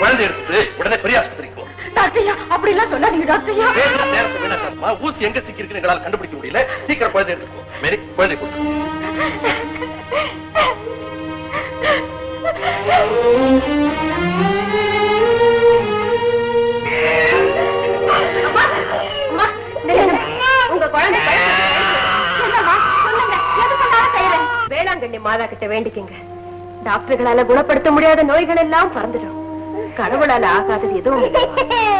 குழந்தை எடுத்துட்டு உடனே பெரிய ஆஸ்பத்திரிக்கு டாக்டர்யா அப்படி எல்லாம் சொல்லாதீங்க டாக்டர்யா பேசுற நேரத்தை வீணாக்காதம்மா. ஊசி எங்க சிக்கி இருக்குன்னு எங்களால கண்டுபிடிக்க முடியல. சீக்கிரம் குழந்தை எடுத்துக்கோ. மேரி குழந்தை. உங்க குழந்தை. வேளாங்கண்ணி மாதா கிட்ட வேண்டிக்கங்க. டாக்டர்களால குணப்படுத்த முடியாத நோய்கள் எல்லாம் பறந்துடும். கடவுளால ஆகாதது எதுவும்